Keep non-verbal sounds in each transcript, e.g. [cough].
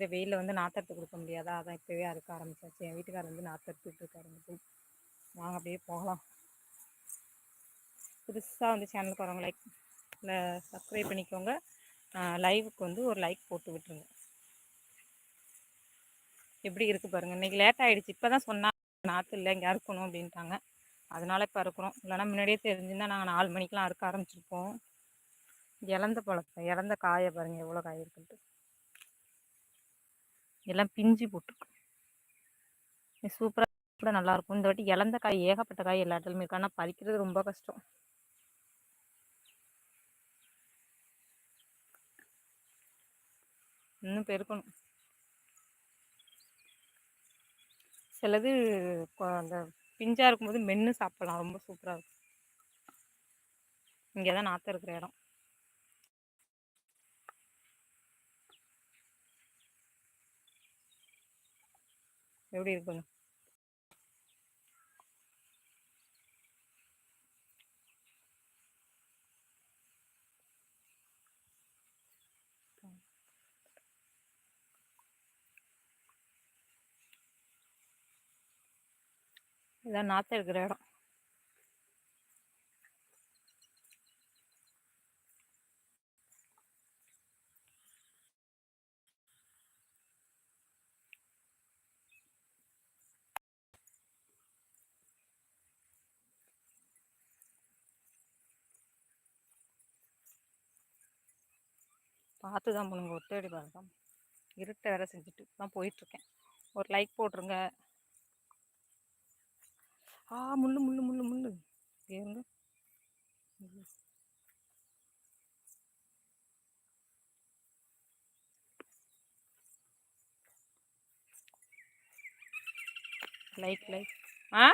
அடிக்கிற வெயிலில் வந்து நாத்தெடுத்து கொடுக்க முடியாதா? அதான் இப்போவே அறுக்க ஆரம்பிச்சாச்சு. என் வீட்டுக்காரர் வந்து நாத்தெடுத்துட்டு இருக்காரு வந்து வாங்க அப்படியே போகலாம். புதுசாக வந்து சேனலுக்கு வரவங்க லைக் இல்லை சப்ஸ்கிரைப் பண்ணிக்கோங்க. லைவுக்கு வந்து ஒரு லைக் போட்டு விட்டுருங்க. எப்படி இருக்குது பாருங்கள் இன்றைக்கி லேட் ஆகிடுச்சு இப்போ தான் சொன்னால் நாற்று இல்லை இங்கே அறுக்கணும் அப்படின்ட்டாங்க. அதனால இப்போ அறுக்கிறோம் இல்லைனா முன்னாடியே தெரிஞ்சிருந்தால் நாங்கள் நாலு மணிக்கெலாம் அறுக்க ஆரம்பிச்சிருப்போம். இழந்த பழத்தை இழந்த காயை பாருங்கள் எவ்வளோ காய் இருக்குன்ட்டு. எல்லாம் பிஞ்சு போட்டிருக்கு சூப்பராக கூட நல்லாயிருக்கும் இந்த வாட்டி இழந்த காய் ஏகப்பட்ட காய் எல்லா இடத்துலையுமே இருக்கு. ஆனால் பறிக்கிறது ரொம்ப கஷ்டம். இன்னும் பெருக்கணும். சிலது அந்த பிஞ்சாக இருக்கும்போது மென்று சாப்பிடலாம். ரொம்ப சூப்பராக இருக்கும். இங்கே தான் நாற்று இருக்கிற இடம். எப்படி இருக்குங்க இதான் நாற்று இருக்கிற இடம். பார்த்து தான் பண்ணுங்க ஒத்தடி பாருங்க இருட்டை வேலை செஞ்சுட்டு தான் போயிட்டுருக்கேன். ஒரு லைக் போட்டுருங்க. ஆ முள்ளு முள்ளு முள்ளு முள்ளு. ஏங்க லைக் லைக் ஆ?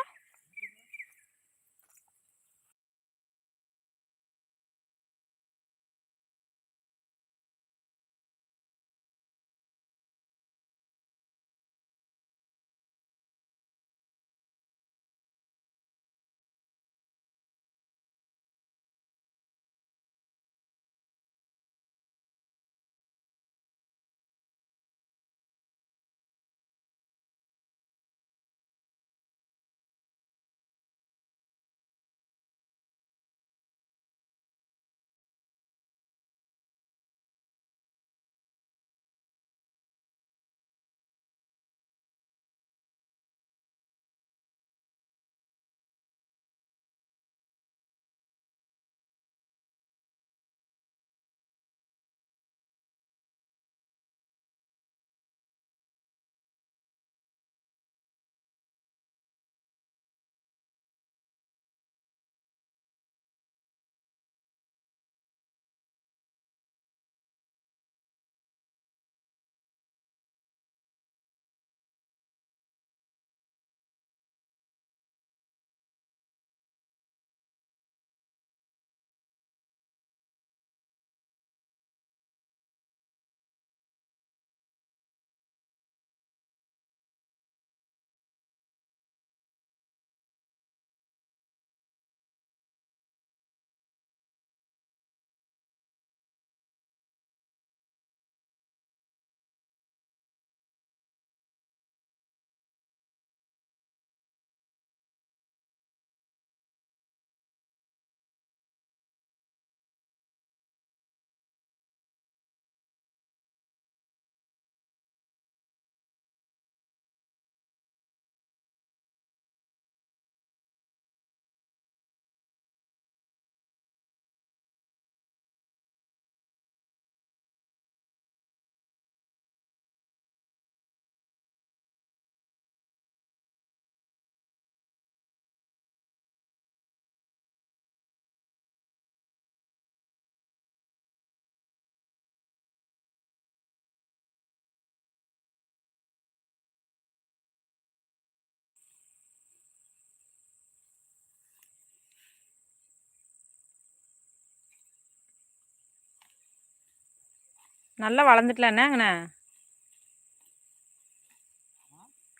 நல்லா வளர்ந்துட்டலாண்ணே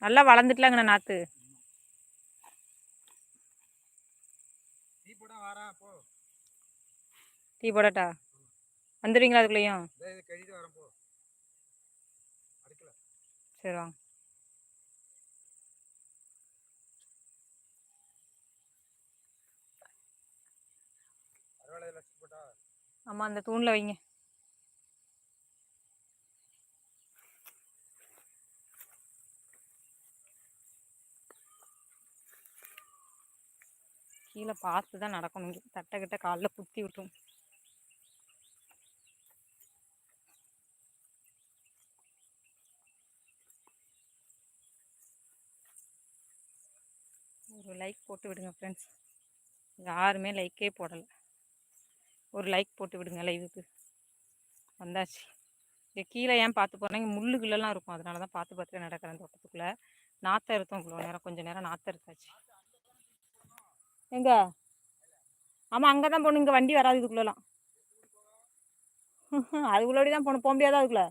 நல்லா வளர்ந்துட்டலாங்கண்ணா நாற்று டீ போடட்டா? வந்துடுவீங்களா அதுக்குள்ளேயும்? சரி வாங்க. ஆமாம் அந்த தூணில் வைங்க. கீழே பார்த்து தான் நடக்கணும். இங்கே தட்டை கிட்ட காலில் குத்தி விட்டும் ஒரு லைக் போட்டு விடுங்க ஃப்ரெண்ட்ஸ் யாருமே லைக்கே போடலை. ஒரு லைக் போட்டு விடுங்க லைவுக்கு வந்தாச்சு. இங்கே கீழே ஏன் பார்த்து போகிறேன் முள்ளுகளெல்லாம் இருக்கும். அதனால தான் பார்த்து பார்த்து நடக்கிறேன் தோட்டத்துக்குள்ளே. நாற்றம் இருக்கும் இவ்வளோ நேரம். கொஞ்சம் நேரம் நாற்றம் இருக்காச்சு எங்க? ஆமாம் அங்கே தான் போகணும். இங்கே வண்டி வராது இதுக்குள்ளலாம். [laughs] அதுக்குள்ளோடி தான் போகணும். போக முடியாதா அதுக்குள்ள?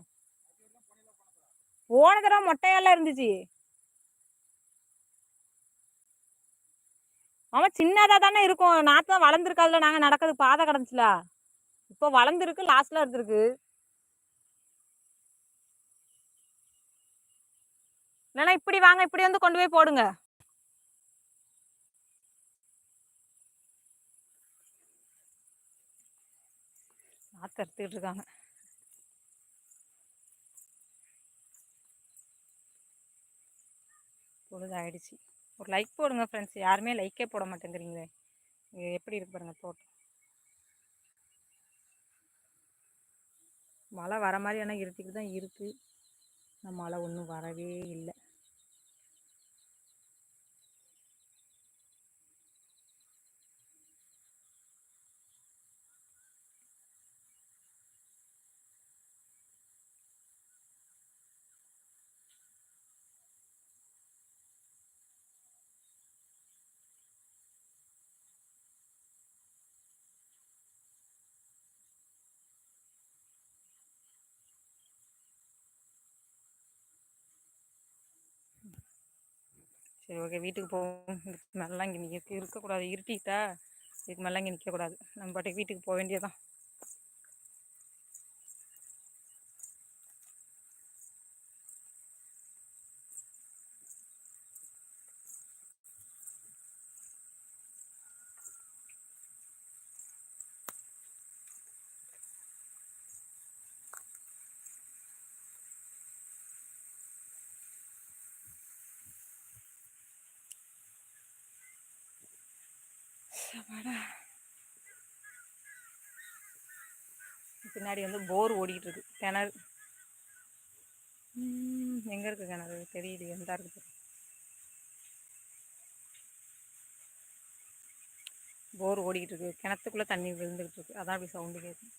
போன தடவை மொட்டையெல்லாம் இருந்துச்சு. ஆமாம் சின்னதாக தானே இருக்கும். நாற்று தான் வளர்ந்துருக்காதுல நாங்கள் நடக்கிறது பாதை கிடந்துச்சுல. இப்போ வளர்ந்துருக்கு லாஸ்ட்டில் இருந்திருக்கு. இல்லைன்னா இப்படி வாங்க இப்படி வந்து கொண்டு போய் போடுங்க. கற்றுக்கிட்டு இருக்காங்க பொழுதாயிடுச்சு. ஒரு லைக் போடுங்க ஃப்ரெண்ட்ஸ் யாருமே லைக்கே போட மாட்டேங்கிறீங்களே. எப்படி இருக்கு பாருங்க தோட்டம் மழை வர மாதிரி ஆனால் இருட்டிக்கிட்டு தான் இருக்குது மழை ஒன்றும் வரவே இல்லை. சரி ஓகே வீட்டுக்கு போவோம். இதுக்கு மேலாம் இங்கே நிற்க இருக்கக்கூடாது. இருட்டிட்டா இதுக்கு மேலாம் இங்கே நிற்கக்கூடாது நம்ம பாட்டுக்கு வீட்டுக்கு போக வேண்டியதான் பின்னாடி வந்து போர் ஓடிட்டு இருக்கு கிணறு எங்கே இருக்கு கிணறு? தெரியல எந்த இருக்கு போர் ஓடிக்கிட்டு இருக்கு கிணத்துக்குள்ளே தண்ணி விழுந்துக்கிட்டு இருக்கு அதான் அப்படி சவுண்டு கேட்கும்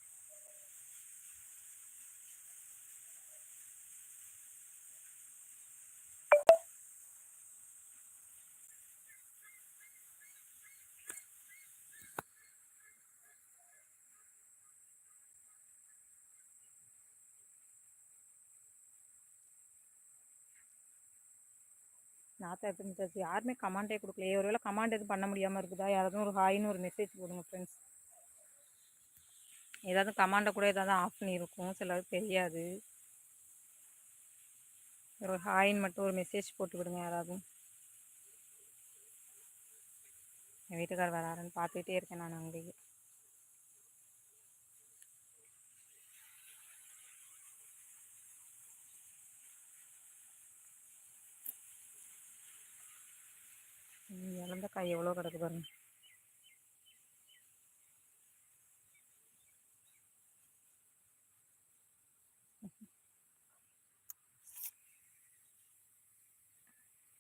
நாற்று எடுத்து யாருமே கமாண்டே கொடுக்கலையே. ஒருவேளை கமாண்ட் எதுவும் பண்ண முடியாமல் இருக்குதா? யாராவது ஒரு ஹாய்னு ஒரு மெசேஜ் போடுங்க ஃப்ரெண்ட்ஸ் ஏதாவது கமாண்டை கூட ஏதாவது ஆஃப் பண்ணியிருக்கும். சிலருக்கு தெரியாது. ஒரு ஹாய்ன்னு மட்டும் ஒரு மெசேஜ் போட்டு விடுங்க யாராவது. என் வீட்டுக்கார் வராருன்னு பார்த்துக்கிட்டே இருக்கேன் நான் அங்கேயே. இழந்த காய் எவ்வளோ கிடக்கு பாருங்க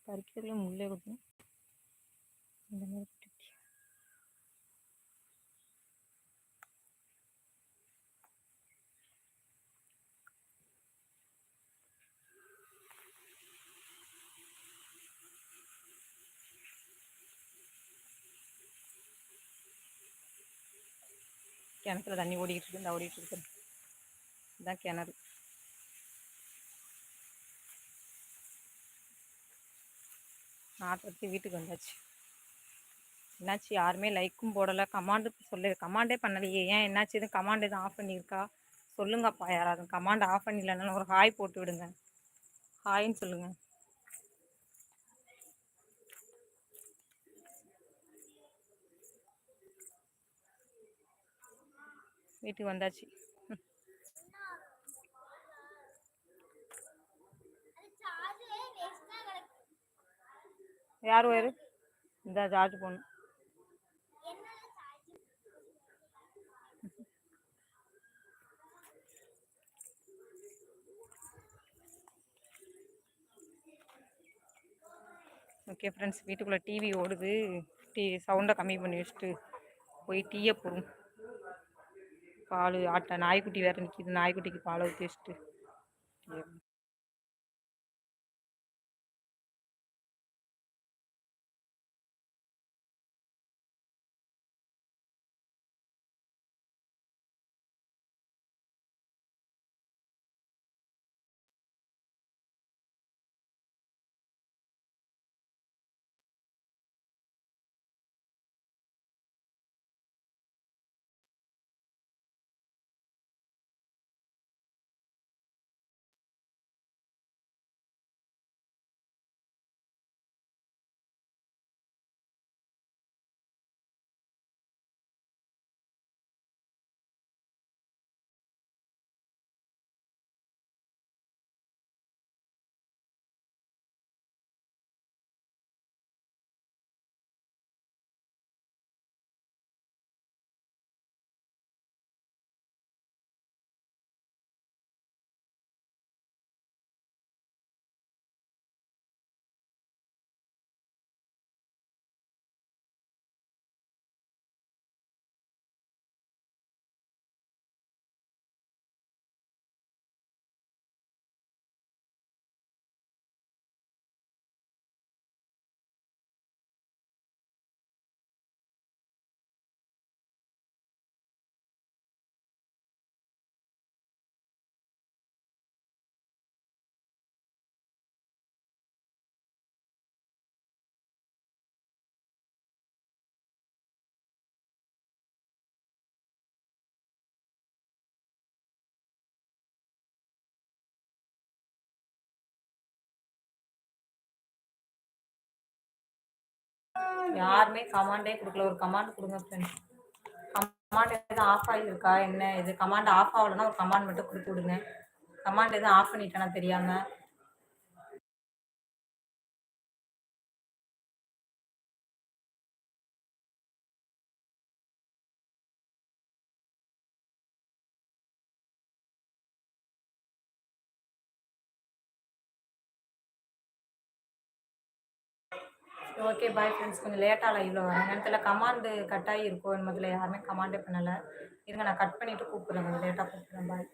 பறிக்கிறதுல முள்ளே கொடுக்கும் இந்த கிணத்துல தண்ணி ஓடிக்கிட்டு இருக்கு. இந்த ஓடிட்டு இருக்கு. இதுதான் கிணறு. நாட்டு வீட்டுக்கு வந்தாச்சு. என்னாச்சு? யாருமே லைக்கும் போடலை. கமாண்டு சொல்லு. கமாண்டே பண்ணலையே. ஏன் என்னாச்சு? எதுவும் கமாண்ட் எதுவும் ஆஃப் பண்ணியிருக்கா? சொல்லுங்கப்பா யாராவது. கமாண்ட் ஆஃப் பண்ணிடலனாலும் ஒரு ஹாய் போட்டு விடுங்க. ஹாய்ன்னு சொல்லுங்கள் வீட்டுக்கு வந்தாச்சு. யார் வேறு இந்த சார்ஜ் போடணும் ஓகே ஃப்ரெண்ட்ஸ் வீட்டுக்குள்ளே டிவி ஓடுது. டிவி சவுண்டை கம்மி பண்ணி வச்சுட்டு போய் டீயை போடும் பால் ஆட்டை நாய்க்குட்டி வேறு நிற்கிது நாய்க்குட்டிக்கு பால் ஊற்றி வச்சுட்டு யாருமே கமாண்டே கொடுக்கல. ஒரு கமாண்ட் கொடுங்க ஃப்ரெண்ட்ஸ் கமாண்ட் எதுவும் ஆஃப் ஆகியிருக்கா என்ன? இது கமாண்ட் ஆஃப் ஆகலைன்னா ஒரு கமாண்ட் மட்டும் கொடுத்து விடுங்க. கமாண்ட் எதுவும் ஆஃப் பண்ணிட்டேனா தெரியாமல் ஓகே பாய் ஃப்ரெண்ட்ஸ் கொஞ்சம் லேட்டாக இவ்வளோ வரேன் நேரத்தில் கமாண்டு கட் ஆகி இருக்கும் முதல்ல யாருமே கமாண்டே பண்ணலை. இருங்க நான் கட் பண்ணிவிட்டு கூப்பிட்றேன். கொஞ்சம் லேட்டாக கூப்பிட்றேன். பாய்